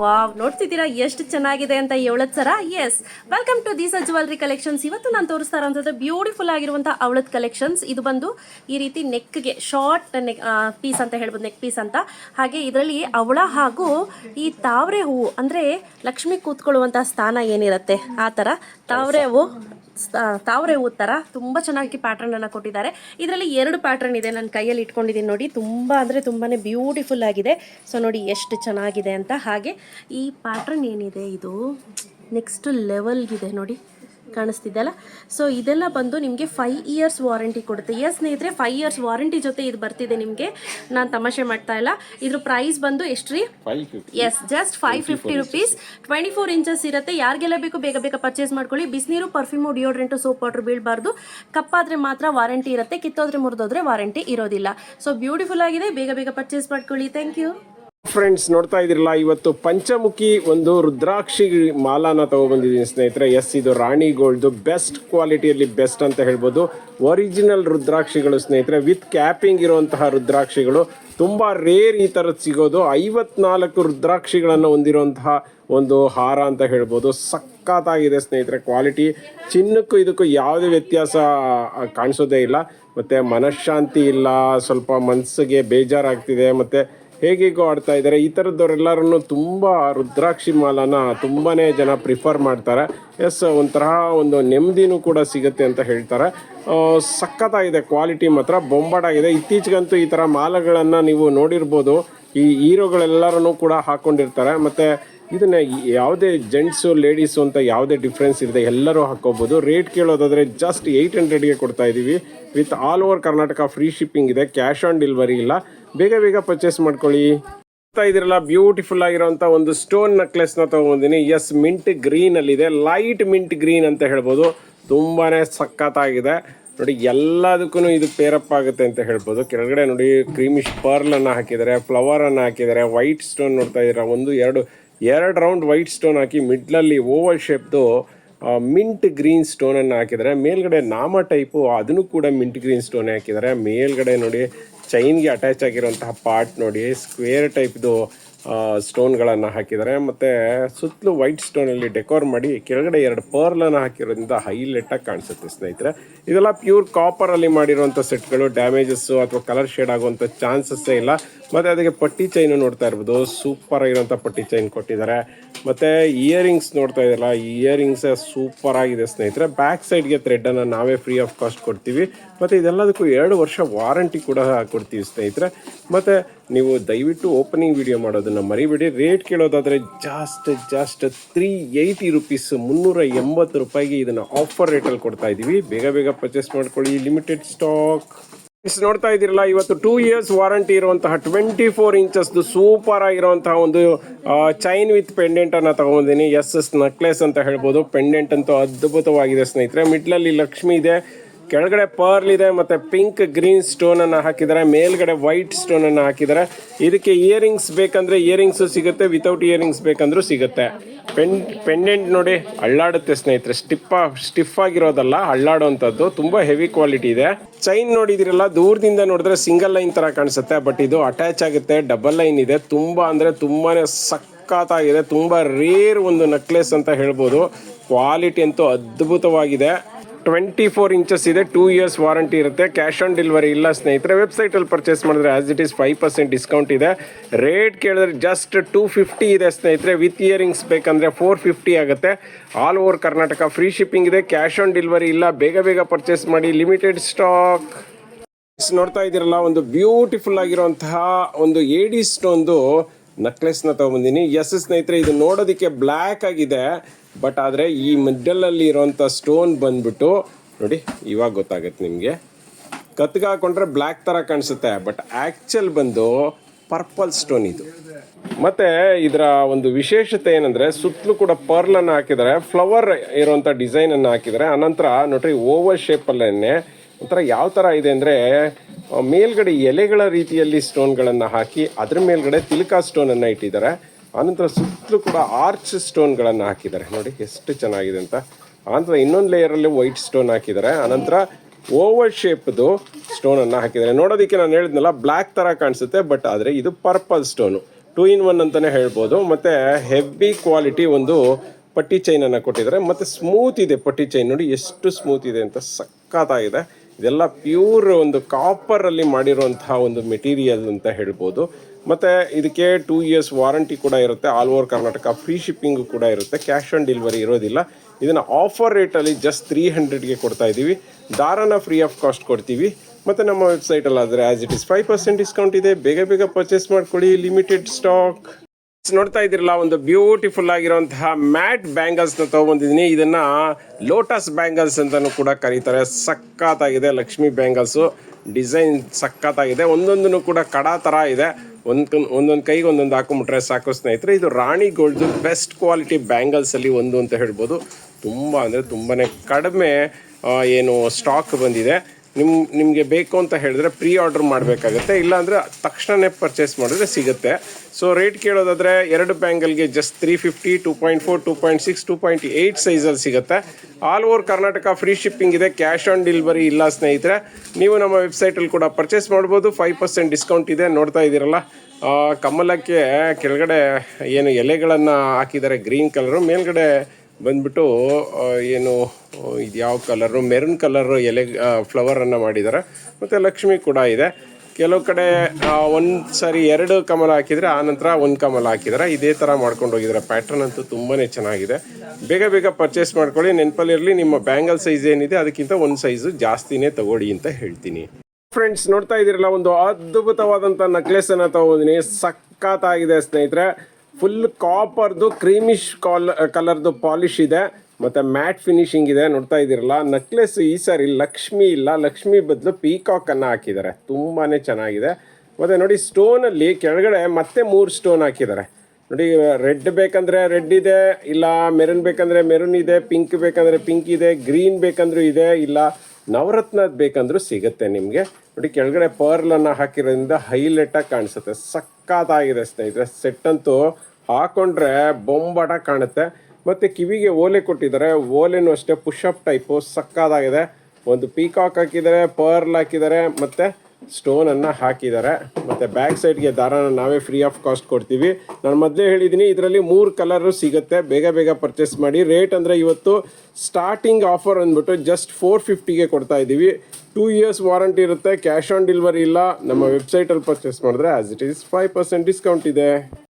Wow, ನೋಡ್ತಿದ್ದೀರಾ ಎಷ್ಟು ಚೆನ್ನಾಗಿದೆ ಅಂತ ಹೇಳದ್ ಸರ? Yes welcome to these jewellery collections ಇವತ್ತು ನಾನು ತೋರಿಸ್ತಾ ಇರೋಂಥದ್ದು ಬ್ಯೂಟಿಫುಲ್ ಆಗಿರುವಂಥ ಅವಳದ ಕಲೆಕ್ಷನ್ಸ್ ಇದು ಬಂದು ಈ ರೀತಿ ನೆಕ್ಗೆ ಶಾರ್ಟ್ ನೆಕ್ ಪೀಸ್ ಅಂತ ಹೇಳ್ಬೋದು ನೆಕ್ ಪೀಸ್ ಅಂತ. ಹಾಗೆ ಇದರಲ್ಲಿ ಅವಳ ಹಾಗೂ ಈ ತಾವ್ರೆ ಹೂವು, ಅಂದರೆ ಲಕ್ಷ್ಮಿ ಕೂತ್ಕೊಳ್ಳುವಂಥ ಸ್ಥಾನ ಏನಿರುತ್ತೆ? ಆ ಥರ ತಾವರೆ ಹೂವು ತಾವರೆ ಹೂ ಥರ ತುಂಬ ಚೆನ್ನಾಗಿ ಪ್ಯಾಟರ್ನ್ ಅನ್ನ ಕೊಟ್ಟಿದ್ದಾರೆ. ಇದರಲ್ಲಿ ಎರಡು ಪ್ಯಾಟರ್ನ್ ಇದೆ ನನ್ನ ಕೈಯಲ್ಲಿ ಇಟ್ಕೊಂಡಿದ್ದೀನಿ ನೋಡಿ. ತುಂಬ ಅಂದರೆ ತುಂಬಾ ಬ್ಯೂಟಿಫುಲ್ ಆಗಿದೆ. ಸೊ ನೋಡಿ ಎಷ್ಟು ಚೆನ್ನಾಗಿದೆ ಅಂತ. ಹಾಗೆ ಈ ಪ್ಯಾಟರ್ನ್ ಏನಿದೆ ಇದು? ನೆಕ್ಸ್ಟ್ ಲೆವೆಲ್ಗಿದೆ ನೋಡಿ. ಕಾಣಿಸ್ತಿದೆಯಲ್ಲ? ಸೊ ಇದೆಲ್ಲ ಬಂದು ನಿಮಗೆ ಫೈವ್ ಇಯರ್ಸ್ ವಾರಂಟಿ ಕೊಡುತ್ತೆ. ಎಸ್ ಸ್ನೇಹಿತರೆ ಫೈವ್ ಇಯರ್ಸ್ ವಾರಂಟಿ ಜೊತೆ ಇದು ಬರ್ತಿದೆ ನಿಮಗೆ. ನಾನು ತಮಾಷೆ ಮಾಡ್ತಾ ಇಲ್ಲ. ಇದ್ರ ಪ್ರೈಸ್ ಬಂದು ಎಷ್ಟು ರೀ? Yes just five fifty rupees twenty four inches ಇರುತ್ತೆ. ಯಾರಿಗೆಲ್ಲ ಬೇಕು ಬೇಗ ಬೇಗ ಪರ್ಚೇಸ್ ಮಾಡ್ಕೊಳ್ಳಿ. ಬಿಸಿನೀರು ಪರ್ಫ್ಯೂಮು ಡಿಯೋಡ್ರೆಂಟು ಸೋಪ್ ವಾಟರ್ ಬೀಳಬಾರ್ದು. ಕಪ್ಪಾದ್ರೆ ಮಾತ್ರ ವಾರಂಟಿ ಇರುತ್ತೆ. ಕಿತ್ತೋದ್ರೆ ಮುರಿದೋದ್ರೆ ವಾರಂಟಿ ಇರೋದಿಲ್ಲ. ಸೊ ಬ್ಯೂಟಿಫುಲ್ ಆಗಿದೆ. ಬೇಗ ಬೇಗ ಪರ್ಚೇಸ್ ಮಾಡ್ಕೊಳ್ಳಿ. ಥ್ಯಾಂಕ್ ಯು ಫ್ರೆಂಡ್ಸ್ ನೋಡ್ತಾ ಇದ್ರಲ್ಲ, ಇವತ್ತು ಪಂಚಮುಖಿ ಒಂದು ರುದ್ರಾಕ್ಷಿ ಮಾಲಾನ ತಗೊಬಂದಿದ್ದೀನಿ ಸ್ನೇಹಿತರೆ. ಎಸ್ ಇದು ರಾಣಿ ಗೋಲ್ಡ್ದು ಬೆಸ್ಟ್ ಕ್ವಾಲಿಟಿಯಲ್ಲಿ ಬೆಸ್ಟ್ ಅಂತ ಹೇಳ್ಬೋದು. ಒರಿಜಿನಲ್ ರುದ್ರಾಕ್ಷಿಗಳು ಸ್ನೇಹಿತರೆ ವಿತ್ ಕ್ಯಾಪಿಂಗ್ ಇರುವಂತಹ ರುದ್ರಾಕ್ಷಿಗಳು, ತುಂಬ ರೇರ್ ಈ ಥರದ್ದು ಸಿಗೋದು. ಐವತ್ನಾಲ್ಕು ರುದ್ರಾಕ್ಷಿಗಳನ್ನು ಹೊಂದಿರುವಂತಹ ಒಂದು ಹಾರ ಅಂತ ಹೇಳ್ಬೋದು. ಸಖತ್ತಾಗಿದೆ ಸ್ನೇಹಿತರೆ ಕ್ವಾಲಿಟಿ ಚಿನ್ನಕ್ಕೂ ಇದಕ್ಕೂ ಯಾವುದೇ ವ್ಯತ್ಯಾಸ ಕಾಣಿಸೋದೇ ಇಲ್ಲ. ಮತ್ತು ಮನಃಶಾಂತಿ ಇಲ್ಲ, ಸ್ವಲ್ಪ ಮನಸ್ಸಿಗೆ ಬೇಜಾರಾಗ್ತಿದೆ, ಮತ್ತು ಹೇಗೇಗೋ ಆಡ್ತಾ ಇದ್ದಾರೆ, ಈ ಥರದವರೆಲ್ಲರನ್ನು ತುಂಬ ರುದ್ರಾಕ್ಷಿ ಮಾಲನ ತುಂಬಾ ಜನ ಪ್ರಿಫರ್ ಮಾಡ್ತಾರೆ. ಎಸ್ ಒಂಥರ ಒಂದು ನೆಮ್ಮದಿನೂ ಕೂಡ ಸಿಗುತ್ತೆ ಅಂತ ಹೇಳ್ತಾರೆ. ಸಖತ್ತಾಗಿದೆ ಕ್ವಾಲಿಟಿ ಮಾತ್ರ ಬೊಂಬಾಡಾಗಿದೆ ಇತ್ತೀಚೆಗಂತೂ ಈ ಥರ ಮಾಲಗಳನ್ನು ನೀವು ನೋಡಿರ್ಬೋದು. ಈ ಹೀರೋಗಳೆಲ್ಲರನ್ನೂ ಕೂಡ ಹಾಕ್ಕೊಂಡಿರ್ತಾರೆ ಮತ್ತು ಇದನ್ನು ಯಾವುದೇ ಜೆಂಟ್ಸು ಲೇಡೀಸು ಅಂತ ಯಾವುದೇ ಡಿಫ್ರೆನ್ಸ್ ಇರದೆ ಎಲ್ಲರೂ ಹಾಕ್ಕೋಬೋದು. ರೇಟ್ ಕೇಳೋದಾದರೆ ಜಸ್ಟ್ ಏಯ್ಟ್ ಹಂಡ್ರೆಡ್ಗೆ ಕೊಡ್ತಾ ಇದ್ದೀವಿ with all over Karnataka free shipping ಇದೆ. ಕ್ಯಾಶ್ ಆನ್ ಡೆಲಿವರಿ ಇಲ್ಲ. ಬೇಗ ಬೇಗ ಪರ್ಚೇಸ್ ಮಾಡ್ಕೊಳ್ಳಿ. ಇದ್ರಲ್ಲ ಬ್ಯೂಟಿಫುಲ್ ಆಗಿರೋಂಥ ಒಂದು ಸ್ಟೋನ್ ನೆಕ್ಲೆಸ್ನ ತಗೊಂಡಿನಿ ಎಸ್ ಮಿಂಟ್ ಗ್ರೀನ್ ಅಲ್ಲಿ ಇದೆ ಲೈಟ್ ಮಿಂಟ್ ಗ್ರೀನ್ ಅಂತ ಹೇಳ್ಬೋದು. ತುಂಬಾನೇ ಸಖತ್ತಾಗಿದೆ. ನೋಡಿ ಎಲ್ಲದಕ್ಕೂ ಇದು ಪೇರಪ್ ಆಗುತ್ತೆ ಅಂತ ಹೇಳ್ಬೋದು. ಕೆಳಗಡೆ ನೋಡಿ ಕ್ರೀಮಿಶ್ ಪರ್ಲ್ ಅನ್ನ ಹಾಕಿದ್ದಾರೆ ಫ್ಲವರ್ ಅನ್ನ ಹಾಕಿದ್ದಾರೆ. ವೈಟ್ ಸ್ಟೋನ್ ನೋಡ್ತಾ ಇದ್ದೀರಾ? ಒಂದು, ಎರಡು ಎರಡು ರೌಂಡ್ ವೈಟ್ ಸ್ಟೋನ್ ಹಾಕಿ ಮಿಡ್ಲಲ್ಲಿ ಓವಲ್ ಶೇಪ್ದು ಮಿಂಟ್ ಗ್ರೀನ್ ಸ್ಟೋನ್ ಅನ್ನ ಹಾಕಿದ್ದಾರೆ. ಮೇಲ್ಗಡೆ ನಾಮ ಟೈಪು ಅದನ್ನು ಕೂಡ ಮಿಂಟ್ ಗ್ರೀನ್ ಸ್ಟೋನ್ ಹಾಕಿದ್ದಾರೆ. ಮೇಲ್ಗಡೆ ನೋಡಿ ಚೈನ್ಗೆ ಅಟ್ಯಾಚ್ ಆಗಿರುವಂತಹ ಪಾರ್ಟ್ ನೋಡಿ ಸ್ಕ್ವೇರ್ ಟೈಪ್ದು ಸ್ಟೋನ್ಗಳನ್ನು ಹಾಕಿದ್ದಾರೆ. ಮತ್ತು ಸುತ್ತಲೂ ವೈಟ್ ಸ್ಟೋನಲ್ಲಿ ಡೆಕೋರ್ ಮಾಡಿ ಕೆಳಗಡೆ ಎರಡು ಪರ್ಲನ್ನು ಹಾಕಿರೋದ್ರಿಂದ ಹೈಲೈಟಾಗಿ ಕಾಣಿಸುತ್ತೆ ಸ್ನೇಹಿತರೆ. ಇದೆಲ್ಲ ಪ್ಯೂರ್ ಕಾಪರಲ್ಲಿ ಮಾಡಿರುವಂಥ ಸೆಟ್ಗಳು ಡ್ಯಾಮೇಜಸ್ಸು ಅಥವಾ ಕಲರ್ ಶೇಡ್ ಆಗುವಂಥ ಚಾನ್ಸಸ್ಸೇ ಇಲ್ಲ. ಮತ್ತು ಅದಕ್ಕೆ ಪಟ್ಟಿ ಚೈನು ನೋಡ್ತಾ ಇರ್ಬೋದು. ಸೂಪರ್ ಆಗಿರೋಂಥ ಪಟ್ಟಿ ಚೈನ್ ಕೊಟ್ಟಿದ್ದಾರೆ. ಮತ್ತು ಇಯರಿಂಗ್ಸ್ ನೋಡ್ತಾ ಇದ್ದಲ್ಲ ಇಯರಿಂಗ್ಸ್ ಸೂಪರ್ ಆಗಿದೆ ಸ್ನೇಹಿತರೆ. ಬ್ಯಾಕ್ ಸೈಡ್ಗೆ ಥ್ರೆಡನ್ನು ನಾವೇ ಫ್ರೀ ಆಫ್ ಕಾಸ್ಟ್ ಕೊಡ್ತೀವಿ. ಮತ್ತು ಇದೆಲ್ಲದಕ್ಕೂ ಎರಡು ವರ್ಷ ವಾರಂಟಿ ಕೂಡ ಕೊಡ್ತೀವಿ ಸ್ನೇಹಿತರೆ. ಮತ್ತು ನೀವು ದಯವಿಟ್ಟು ಓಪನಿಂಗ್ ವಿಡಿಯೋ ಮಾಡೋದನ್ನು ಮರಿಬೇಡಿ. Rate ಕೇಳೋದಾದರೆ just just three eighty rupees ಮುನ್ನೂರ ಎಂಬತ್ತು ರೂಪಾಯಿಗೆ ಇದನ್ನು ಆಫರ್ ರೇಟಲ್ಲಿ ಕೊಡ್ತಾ ಇದ್ದೀವಿ ಬೇಗ ಬೇಗ ಪರ್ಚೇಸ್ ಮಾಡ್ಕೊಳ್ಳಿ. ಲಿಮಿಟೆಡ್ ಸ್ಟಾಕ್ ನೋಡ್ತಾ ಇದ್ದೀರಲ್ಲ, ಇವತ್ತು ಟೂ ಇಯರ್ಸ್ ವಾರಂಟಿ ಇರುವಂತಹ ಟ್ವೆಂಟಿ ಫೋರ್ ಇಂಚಸ್ದು ಸೂಪರ್ ಆಗಿರುವಂತಹ ಒಂದು ಚೈನ್ ವಿತ್ ಪೆಂಡೆಂಟ್ ಅನ್ನ ತಗೊಂಡಿದ್ದೀನಿ. ಎಸ್ ಎಸ್ ನೆಕ್ಲೆಸ್ ಅಂತ ಹೇಳ್ಬೋದು. ಪೆಂಡೆಂಟ್ ಅಂತೂ ಅದ್ಭುತವಾಗಿದೆ ಸ್ನೇಹಿತರೆ. ಮಿಡ್ಲಲ್ಲಿ ಲಕ್ಷ್ಮಿ ಇದೆ. ಕೆಳಗಡೆ ಪರ್ಲ್ ಇದೆ, ಮತ್ತೆ ಪಿಂಕ್ ಗ್ರೀನ್ ಸ್ಟೋನ್ ಅನ್ನ ಹಾಕಿದ್ದಾರೆ, ಮೇಲ್ಗಡೆ ವೈಟ್ ಸ್ಟೋನ್ ಅನ್ನ ಹಾಕಿದ್ದಾರೆ. ಇದಕ್ಕೆ ಇಯರಿಂಗ್ಸ್ ಬೇಕಂದ್ರೆ ಇಯರಿಂಗ್ಸ್ ಸಿಗುತ್ತೆ ವಿತೌಟ್ ಇಯರಿಂಗ್ಸ್ ಬೇಕಂದ್ರೂ ಸಿಗುತ್ತೆ. ಪೆನ್, ಪೆಂಡೆಂಟ್ ನೋಡಿ, ಅಳ್ಳಾಡುತ್ತೆ ಸ್ನೇಹಿತರೆ. ಸ್ಟಿಫ್ ಸ್ಟಿಫ್ ಆಗಿರೋದಲ್ಲ, ಅಳ್ಳಾಡುವಂಥದ್ದು. ತುಂಬಾ ಹೆವಿ ಕ್ವಾಲಿಟಿ ಇದೆ. ಚೈನ್ ನೋಡಿದಿರಲ್ಲ, ದೂರದಿಂದ ನೋಡಿದ್ರೆ ಸಿಂಗಲ್ ಲೈನ್ ತರ ಕಾಣಿಸುತ್ತೆ ಬಟ್ ಇದು ಅಟ್ಯಾಚ್ ಆಗುತ್ತೆ ಡಬಲ್ ಲೈನ್ ಇದೆ. ತುಂಬಾ ಅಂದ್ರೆ ತುಂಬಾನೇ ಸಖತ್ತಾಗಿದೆ, ತುಂಬಾ ರೇರ್ ಒಂದು ನೆಕ್ಲೆಸ್ ಅಂತ ಹೇಳ್ಬೋದು. ಕ್ವಾಲಿಟಿ ಅಂತೂ ಅದ್ಭುತವಾಗಿದೆ. ಟ್ವೆಂಟಿ ಫೋರ್ ಇಂಚಸ್ ಇದೆ ಟೂ ಇಯರ್ಸ್ ವಾರಂಟಿ ಇರುತ್ತೆ. ಕ್ಯಾಶ್ ಆನ್ ಡೆಲಿವರಿ ಇಲ್ಲ ಸ್ನೇಹಿತರೆ. ವೆಬ್ಸೈಟಲ್ಲಿ ಪರ್ಚೇಸ್ ಮಾಡಿದ್ರೆ as it is five percent discount ಇದೆ. ರೇಟ್ ಕೇಳಿದ್ರೆ ಜಸ್ಟ್ ಟೂ ಫಿಫ್ಟಿ ಇದೆ ಸ್ನೇಹಿತರೆ. ವಿತ್ ಇಯರಿಂಗ್ಸ್ ಬೇಕಂದರೆ ಫೋರ್ ಫಿಫ್ಟಿ ಆಗುತ್ತೆ. All over Karnataka free shipping ಇದೆ. ಕ್ಯಾಶ್ ಆನ್ ಡೆಲಿವರಿ ಇಲ್ಲ. ಬೇಗ ಬೇಗ ಪರ್ಚೇಸ್ ಮಾಡಿ. ಲಿಮಿಟೆಡ್ ಸ್ಟಾಕ್ ನೋಡ್ತಾ ಇದ್ದೀರಲ್ಲ, ಒಂದು ಬ್ಯೂಟಿಫುಲ್ ಆಗಿರುವಂತಹ ಒಂದು ಏಡಿ ಸ್ಟೋನ್ದು ನೆಕ್ಲೆಸ್ನ ತಗೊಂಬಂದಿನಿ. ಎಸ್ ಸ್ನೇಹಿತರೆ, ಇದು ನೋಡೋದಕ್ಕೆ ಬ್ಲ್ಯಾಕ್ ಆಗಿದೆ. ಬಟ್ ಆದರೆ ಈ ಮಿಡ್ಡಲಲ್ಲಿ ಇರೋಂಥ ಸ್ಟೋನ್ ಬಂದ್ಬಿಟ್ಟು, ನೋಡಿ, ಇವಾಗ ಗೊತ್ತಾಗುತ್ತೆ ನಿಮಗೆ. ಕತ್ಗೆ ಹಾಕೊಂಡ್ರೆ ಬ್ಲ್ಯಾಕ್ ಥರ ಕಾಣಿಸುತ್ತೆ ಬಟ್ ಆ್ಯಕ್ಚುಲ್ ಬಂದು ಪರ್ಪಲ್ ಸ್ಟೋನ್ ಇದು. ಮತ್ತು ಇದರ ಒಂದು ವಿಶೇಷತೆ ಏನಂದರೆ, ಸುತ್ತಲೂ ಕೂಡ ಪರ್ಲನ್ನು ಹಾಕಿದರೆ ಫ್ಲವರ್ ಇರುವಂತ ಡಿಸೈನನ್ನು ಹಾಕಿದರೆ. ಅನಂತರ ನೋಡ್ರಿ ಓವರ್ ಶೇಪಲ್ಲೇ ಒಂಥರ ಯಾವ ಥರ ಇದೆ ಅಂದರೆ, ಮೇಲ್ಗಡೆ ಎಲೆಗಳ ರೀತಿಯಲ್ಲಿ ಸ್ಟೋನ್ಗಳನ್ನು ಹಾಕಿ, ಅದ್ರ ಮೇಲ್ಗಡೆ ತಿಲ್ಕಾ ಸ್ಟೋನನ್ನು ಇಟ್ಟಿದ್ದಾರೆ ಆನಂತರ ಸುತ್ತಲೂ ಕೂಡ ಆರ್ಚ್ ಸ್ಟೋನ್ಗಳನ್ನು ಹಾಕಿದ್ದಾರೆ. ನೋಡಿ ಎಷ್ಟು ಚೆನ್ನಾಗಿದೆ ಅಂತ. ಆನಂತರ ಇನ್ನೊಂದು ಲೇಯರಲ್ಲಿ ವೈಟ್ ಸ್ಟೋನ್ ಹಾಕಿದ್ದಾರೆ. ಆನಂತರ ಓವರ್ ಶೇಪ್ದು ಸ್ಟೋನ್ ಅನ್ನ ಹಾಕಿದ್ದಾರೆ. ನೋಡೋದಕ್ಕೆ ನಾನು ಹೇಳಿದ್ನಲ್ಲ ಬ್ಲ್ಯಾಕ್ ಥರ ಕಾಣಿಸುತ್ತೆ ಬಟ್ ಆದರೆ ಇದು purple stone two in one ಅಂತಲೇ ಹೇಳ್ಬೋದು. ಮತ್ತು ಹೆವಿ ಕ್ವಾಲಿಟಿ ಒಂದು ಪಟ್ಟಿ ಚೈನನ್ನು ಕೊಟ್ಟಿದ್ದಾರೆ. ಮತ್ತು ಸ್ಮೂತ್ ಇದೆ ಪಟ್ಟಿ ಚೈನ್ ನೋಡಿ ಎಷ್ಟು ಸ್ಮೂತ್ ಇದೆ ಅಂತ ಸಖತ್ತಾಗಿದೆ. ಇದೆಲ್ಲ ಪ್ಯೂರ್ ಒಂದು ಕಾಪರಲ್ಲಿ ಮಾಡಿರುವಂತಹ ಒಂದು ಮೆಟೀರಿಯಲ್ ಅಂತ ಹೇಳ್ಬೋದು. ಮತ್ತು ಇದಕ್ಕೆ ಟೂ ಇಯರ್ಸ್ ವಾರಂಟಿ ಕೂಡ ಇರುತ್ತೆ. All over Karnataka free shipping ಕೂಡ ಇರುತ್ತೆ. ಕ್ಯಾಶ್ ಆನ್ ಡೆಲಿವರಿ ಇರೋದಿಲ್ಲ. ಇದನ್ನು ಆಫರ್ ರೇಟಲ್ಲಿ ಜಸ್ಟ್ ತ್ರೀ ಹಂಡ್ರೆಡ್ಗೆ ಕೊಡ್ತಾ ಇದ್ದೀವಿ ದಾರನ ಫ್ರೀ ಆಫ್ ಕಾಸ್ಟ್ ಕೊಡ್ತೀವಿ. ಮತ್ತು ನಮ್ಮ ವೆಬ್ಸೈಟಲ್ಲಿ ಆದರೆ as it is five percent discount ಇದೆ. ಬೇಗ ಬೇಗ ಪರ್ಚೇಸ್ ಮಾಡ್ಕೊಳ್ಳಿ. ಲಿಮಿಟೆಡ್ ಸ್ಟಾಕ್ ನೋಡ್ತಾ ಇದ್ದೀರಲ್ಲ, ಒಂದು ಬ್ಯೂಟಿಫುಲ್ ಆಗಿರುವಂತಹ ಮ್ಯಾಟ್ ಬ್ಯಾಂಗಲ್ಸ್ನ ಇದನ್ನು ಇದನ್ನ ಲೋಟಸ್ ಬ್ಯಾಂಗಲ್ಸ್ ಅಂತಲೂ ಕೂಡ ಕರೀತಾರೆ. ಸಖತ್ತಾಗಿದೆ. ಲಕ್ಷ್ಮಿ ಬ್ಯಾಂಗಲ್ಸ್ ಡಿಸೈನ್ ಸಖತ್ತಾಗಿದೆ. ಒಂದೊಂದನ್ನು ಕೂಡ ಕಡಾ ಥರ ಇದೆ. ಒಂದ್ ಒಂದೊಂದು ಕೈಗೆ ಒಂದೊಂದು ಹಾಕೊಂಬಿಟ್ರೆ ಸಾಕು ಸ್ನೇಹಿತರೆ. ಇದು Rani gold best quality bangles ಅಲ್ಲಿ ಒಂದು ಅಂತ ಹೇಳ್ಬೋದು. ತುಂಬಾ ಅಂದ್ರೆ ತುಂಬಾನೇ ಕಡಿಮೆ ಏನು ಸ್ಟಾಕ್ ಬಂದಿದೆ. ನಿಮ್, ನಿಮಗೆ ಬೇಕು ಅಂತ ಹೇಳಿದ್ರೆ ಪ್ರೀ ಆರ್ಡರ್ ಮಾಡಬೇಕಾಗುತ್ತೆ. ಇಲ್ಲಾಂದರೆ ತಕ್ಷಣನೇ ಪರ್ಚೇಸ್ ಮಾಡಿದ್ರೆ ಸಿಗುತ್ತೆ. ಸೊ ರೇಟ್ ಕೇಳೋದಾದರೆ ಎರಡು ಬ್ಯಾಂಗಲ್ಗೆ just three fifty two point four two point six two point eight ಸೈಜಲ್ಲಿ ಸಿಗುತ್ತೆ. All over Karnataka free shipping ಇದೆ. ಕ್ಯಾಶ್ ಆನ್ ಡೆಲಿವರಿ ಇಲ್ಲ ಸ್ನೇಹಿತರೆ. ನೀವು ನಮ್ಮ ವೆಬ್ಸೈಟಲ್ಲಿ ಕೂಡ ಪರ್ಚೇಸ್ ಮಾಡ್ಬೋದು. ಫೈವ್ ಪರ್ಸೆಂಟ್ ಡಿಸ್ಕೌಂಟ್ ಇದೆ. ನೋಡ್ತಾ ಇದ್ದೀರಲ್ಲ. ಕಮಲಕ್ಕೆ ಕೆಳಗಡೆ ಏನು ಎಲೆಗಳನ್ನು ಹಾಕಿದ್ದಾರೆ ಗ್ರೀನ್ ಕಲರು ಮೇಲ್ಗಡೆ ಬಂದ್ಬಿಟ್ಟು ಏನು, ಇದು ಯಾವ ಕಲರು? ಮೆರೂನ್ ಕಲರು ಎಲೆ ಫ್ಲವರನ್ನು ಮಾಡಿದ್ದಾರೆ ಮತ್ತು ಲಕ್ಷ್ಮಿ ಕೂಡ ಇದೆ. ಕೆಲವು ಕಡೆ ಒಂದು ಸಾರಿ ಎರಡು ಕಮಲ ಹಾಕಿದರೆ, ಆ ನಂತರ ಒಂದು ಕಮಲ ಹಾಕಿದ್ದಾರೆ ಇದೇ ಥರ ಮಾಡ್ಕೊಂಡು ಹೋಗಿದ್ದಾರೆ ಪ್ಯಾಟ್ರನ್ ಅಂತೂ ತುಂಬಾ ಚೆನ್ನಾಗಿದೆ. ಬೇಗ ಬೇಗ ಪರ್ಚೇಸ್ ಮಾಡ್ಕೊಳ್ಳಿ. ನೆನಪಲ್ಲಿರಲಿ ನಿಮ್ಮ ಬ್ಯಾಂಗಲ್ ಸೈಜ್ ಏನಿದೆ, ಅದಕ್ಕಿಂತ ಒಂದು ಸೈಜು ಜಾಸ್ತಿನೇ ತಗೊಳ್ಳಿ ಅಂತ ಹೇಳ್ತೀನಿ. ಫ್ರೆಂಡ್ಸ್ ನೋಡ್ತಾ ಇದ್ದೀರಲ್ಲ, ಒಂದು ಅದ್ಭುತವಾದಂಥ ನೆಕ್ಲೆಸನ್ನು ತಗೊಂಡಿನಿ ಸಖತ್ತಾಗಿದೆ ಸ್ನೇಹಿತರೆ. ಫುಲ್ ಕಾಪರ್ದು ಕ್ರೀಮಿಶ್ ಕಾಲ್ ಕಲರ್ದು ಪಾಲಿಶ್ ಇದೆ. ಮತ್ತೆ ಮ್ಯಾಟ್ ಫಿನಿಶಿಂಗ್ ಇದೆ. ನೋಡ್ತಾ ಇದ್ದೀರಲ್ಲ? ನೆಕ್ಲೆಸ್ ಈ ಸಾರಿ ಲಕ್ಷ್ಮಿ ಇಲ್ಲ. ಲಕ್ಷ್ಮಿ ಬದಲು ಪೀಕಾಕ್ ಅನ್ನ ಹಾಕಿದ್ದಾರೆ. ತುಂಬಾನೇ ಚೆನ್ನಾಗಿದೆ. ಮತ್ತೆ ನೋಡಿ ಸ್ಟೋನ್ ಅಲ್ಲಿ ಕೆಳಗಡೆ ಮತ್ತೆ ಮೂರು ಸ್ಟೋನ್ ಹಾಕಿದ್ದಾರೆ. ನೋಡಿ ರೆಡ್ ಬೇಕಂದ್ರೆ ರೆಡ್ ಇದೆ, ಇಲ್ಲ ಮೆರೂನ್ ಬೇಕಂದ್ರೆ ಮೆರೂನ್ ಇದೆ ಪಿಂಕ್ ಬೇಕಂದ್ರೆ ಪಿಂಕ್ ಇದೆ ಗ್ರೀನ್ ಬೇಕಂದ್ರೂ ಇದೆ, ಇಲ್ಲ ನವರತ್ನದ್ ಬೇಕಂದ್ರೂ ಸಿಗುತ್ತೆ ನಿಮಗೆ. ನೋಡಿ, ಕೆಳಗಡೆ ಪರ್ಲನ್ನು ಹಾಕಿರೋದ್ರಿಂದ ಹೈಲೈಟಾಗಿ ಕಾಣಿಸುತ್ತೆ. ಸಕ್ಕತ್ತಾಗಿದೆ ಸ್ನೇಹಿತರೆ. ಸೆಟ್ ಅಂತೂ ಹಾಕೊಂಡ್ರೆ ಬೊಂಬಾಟ ಕಾಣುತ್ತೆ. ಮತ್ತು ಕಿವಿಗೆ ಓಲೆ ಕೊಟ್ಟಿದ್ದಾರೆ. ಓಲೆನೂ ಅಷ್ಟೇ ಪುಷಪ್ ಟೈಪು ಸಕ್ಕತ್ತಾಗಿದೆ. ಒಂದು ಪೀಕಾಕ್ ಹಾಕಿದ್ದಾರೆ ಪರ್ಲ್ ಹಾಕಿದ್ದಾರೆ, ಮತ್ತು ಸ್ಟೋನನ್ನು ಹಾಕಿದ್ದಾರೆ ಮತ್ತು ಬ್ಯಾಕ್ ಸೈಡ್ಗೆ ದಾರನ ನಾವೇ ಫ್ರೀ ಆಫ್ ಕಾಸ್ಟ್ ಕೊಡ್ತೀವಿ. ನಾನು ಮೊದಲೇ ಹೇಳಿದ್ದೀನಿ ಇದರಲ್ಲಿ ಮೂರು ಕಲರು ಸಿಗುತ್ತೆ. ಬೇಗ ಬೇಗ ಪರ್ಚೇಸ್ ಮಾಡಿ. ರೇಟ್ ಅಂದರೆ ಇವತ್ತು ಸ್ಟಾರ್ಟಿಂಗ್ ಆಫರ್ ಅಂದ್ಬಿಟ್ಟು ಜಸ್ಟ್ ಫೋರ್ ಫಿಫ್ಟಿಗೆ ಕೊಡ್ತಾ ಇದ್ದೀವಿ. ಟೂ ಇಯರ್ಸ್ ವಾರಂಟಿ ಇರುತ್ತೆ. ಕ್ಯಾಶ್ ಆನ್ ಡೆಲಿವರಿ ಇಲ್ಲ. ನಮ್ಮ ವೆಬ್ಸೈಟಲ್ಲಿ ಪರ್ಚೇಸ್ ಮಾಡಿದ್ರೆ as it is five percent discount ಇದೆ.